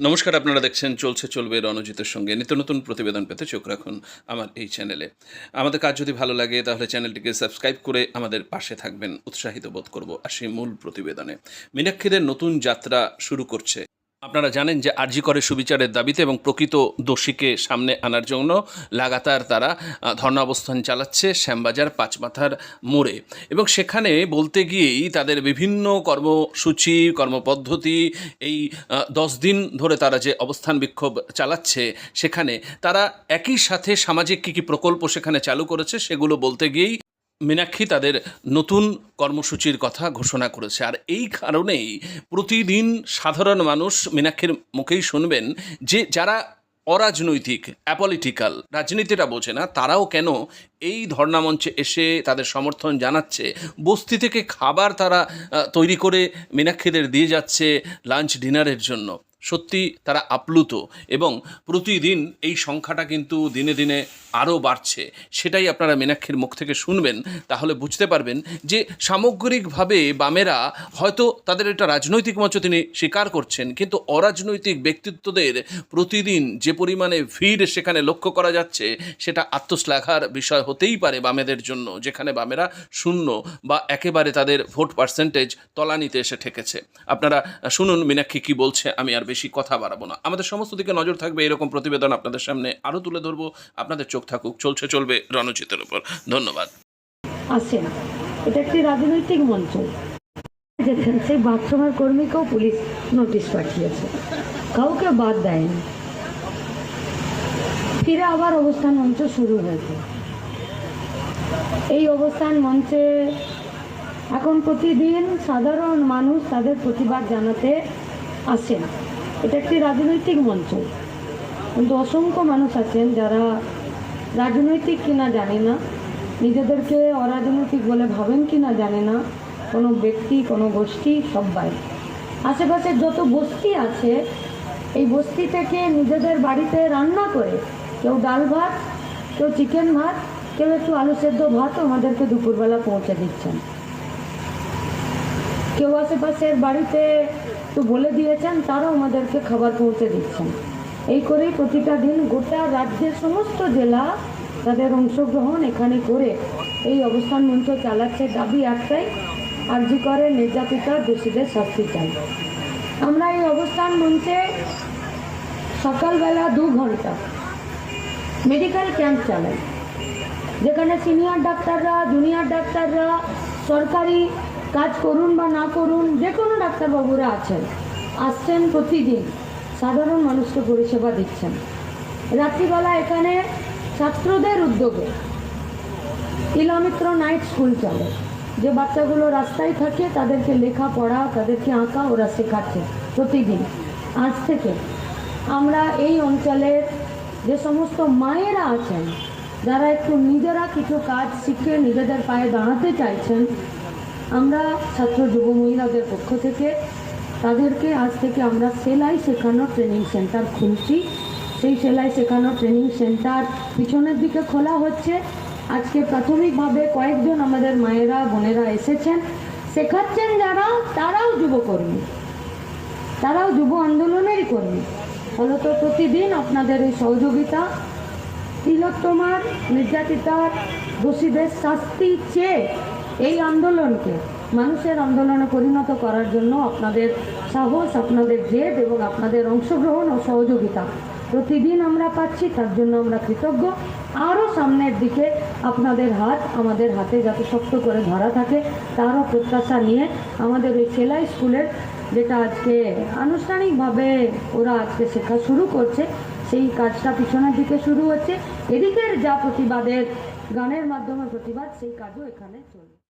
নমস্কার, আপনারা দেখছেন চলছে চলবে রণজিতের সঙ্গে। নিত্য নতুন প্রতিবেদন পেতে চোখ রাখুন আমার এই চ্যানেলে। আমাদের কাজ যদি ভালো লাগে, তাহলে চ্যানেলটিকে সাবস্ক্রাইব করে আমাদের পাশে থাকবেন। উৎসাহিত বোধ করব আসি মূল প্রতিবেদনে। মীনাক্ষীদের নতুন যাত্রা শুরু করছে। আপনারা জানেন যে আরজি করে সুবিচারের দাবিতে এবং প্রকৃত দোষীকে সামনে আনার জন্য লাগাতার তারা ধর্ণা অবস্থান চালাচ্ছে শ্যামবাজার পাঁচমাথার মোড়ে। এবং সেখানে বলতে গিয়েই তাদের বিভিন্ন কর্মসূচি, কর্মপদ্ধতি, এই দশ দিন ধরে তারা যে অবস্থান বিক্ষোভ চালাচ্ছে, সেখানে তারা একই সাথে সামাজিক কী কী প্রকল্প সেখানে চালু করেছে সেগুলো বলতে গিয়েই মীনাক্ষী তাদের নতুন কর্মসূচির কথা ঘোষণা করেছে। আর এই কারণেই প্রতিদিন সাধারণ মানুষ মীনাক্ষীর মুখেই শুনবেন যে যারা অরাজনৈতিক অ্যাপলিটিক্যাল রাজনীতিটা বোঝে না, তারাও কেন এই ধর্ণামঞ্চে এসে তাদের সমর্থন জানাচ্ছে? বস্তি থেকে খাবার তারা তৈরি করে মীনাক্ষীদের দিয়ে যাচ্ছে লাঞ্চ, ডিনারের জন্য। সত্যি তারা আপ্লুত এবং প্রতিদিন এই সংখ্যাটা কিন্তু দিনে দিনে আরও বাড়ছে। সেটাই আপনারা মীনাক্ষীর মুখ থেকে শুনবেন। তাহলে বুঝতে পারবেন যে সামগ্রিকভাবে বামেরা হয়তো তাদের এটা রাজনৈতিক মঞ্চ তিনি স্বীকার করছেন, কিন্তু অরাজনৈতিক ব্যক্তিত্বদের প্রতিদিন যে পরিমাণে ভিড় সেখানে লক্ষ্য করা যাচ্ছে, সেটা আত্মশ্লাঘার বিষয় হতেই পারে বামেদের জন্য, যেখানে বামেরা শূন্য বা একেবারে তাদের ভোট পার্সেন্টেজ তলানিতে এসে ঠেকেছে। আপনারা শুনুন মীনাক্ষী কি বলছে, আমি আর বেশি কথা বাড়াবো না। আমাদের সমস্ত দিকে নজর থাকবে, এরকম প্রতিবেদন আপনাদের সামনে আরও তুলে ধরবো। আপনাদের চোখ থাকুক, চলছে, চলবে রণজিতের উপর। ধন্যবাদ। আসে না। এটা একটি রাজনৈতিক মঞ্চ। যেখানে সেই বাথরুমের কর্মীকেও পুলিশ নোটিশ পাঠিয়েছে। কাউকে বাদ দেয়নি। ফিরে আবার অবস্থান মঞ্চ শুরু হয়েছে। এই অবস্থান মঞ্চে এখন প্রতিদিন সাধারণ মানুষ তাদের প্রতিবাদ জানাতে আসেন এটা একটি রাজনৈতিক মঞ্চ। কিন্তু অসংখ্য মানুষ আছেন যারা রাজনৈতিক কিনা জানে না, নিজেদেরকে অরাজনৈতিক বলে ভাবেন কিনা জানে না, কোনো ব্যক্তি, কোনো গোষ্ঠী, সবাই। আশেপাশে যত বস্তি আছে, এই বস্তি থেকে নিজেদের বাড়িতে রান্না করে, কেউ ডাল ভাত, কেউ চিকেন ভাত, কেউ একটু আলু সেদ্ধ ভাতও আমাদেরকে দুপুরবেলা পৌঁছে দিচ্ছেন। কেউ আশেপাশের বাড়িতে একটু বলে দিয়েছেন, তারাও আমাদেরকে খাবার পৌঁছে দিচ্ছেন। এই করেই প্রতিটা দিন গোটা রাজ্যের সমস্ত জেলা তাদের অংশগ্রহণ এখানে করে এই অবস্থান মঞ্চ চালাচ্ছে। দাবি একটাই, আর্জি করে নির্যাতিতা, দোষীদের শাস্তি চাই। আমরা এই অবস্থান মঞ্চে সকালবেলা দু ঘণ্টা মেডিকেল ক্যাম্প চালাই। যেখানে সিনিয়র ডাক্তাররা, জুনিয়র ডাক্তাররা, সরকারি কাজ করুন বা না করুন, যে কোনো ডাক্তারবাবুরা আছেন, আসছেন প্রতিদিন, সাধারণ মানুষকে পরিষেবা দিচ্ছেন। রাত্রিবেলা এখানে ছাত্রদের উদ্যোগে ইলামিত্র নাইট স্কুল চলে, যে বাচ্চাগুলো রাস্তায় থাকে, তাদেরকে লেখা, পড়া, তাদেরকে আঁকা, ওরা শেখাচ্ছে প্রতিদিন। আজ থেকে আমরা এই অঞ্চলের যে সমস্ত মায়েরা আছেন, যারা একটু নিজেরা কিছু কাজ শিখে নিজেদের পায়ে দাঁড়াতে চাইছেন আমরা ছাত্র যুব মহিলাদের পক্ষ থেকে তাদেরকে আজ থেকে আমরা সেলাই শেখানোর ট্রেনিং সেন্টার খুলছি। সেই সেলাই শেখানোর ট্রেনিং সেন্টার পিছনের দিকে খোলা হচ্ছে। আজকে প্রাথমিকভাবে কয়েকজন আমাদের মায়েরা, বোনেরা এসেছেন। শেখাচ্ছেন যারা, তারাও যুবকর্মী। তারাও যুব আন্দোলনেরই কর্মী। ফলত প্রতিদিন আপনাদের এই সহযোগিতা, তিলোত্তমার, নির্যাতিতার, দোষীদের শাস্তি চেয়ে এই আন্দোলনকে মানুষের আন্দোলনে পরিণত করার জন্য আপনাদের সাহস, আপনাদের জেদ এবং আপনাদের অংশগ্রহণ ও সহযোগিতা। প্রতিদিন আমরা পাচ্ছি, তার জন্য আমরা কৃতজ্ঞ। আরও সামনের দিকে আপনাদের হাত আমাদের হাতে যাতে শক্ত করে ধরা থাকে, তারও প্রত্যাশা নিয়ে আমাদের ওই সেলাই স্কুলের যেটা আজকে আনুষ্ঠানিকভাবে ওরা আজকে শেখা শুরু করছে, সেই কাজটা পিছনের দিকে শুরু হচ্ছে। এদিকের যা প্রতিবাদের গানের মাধ্যমে প্রতিবাদ, সেই কাজও এখানে চলবে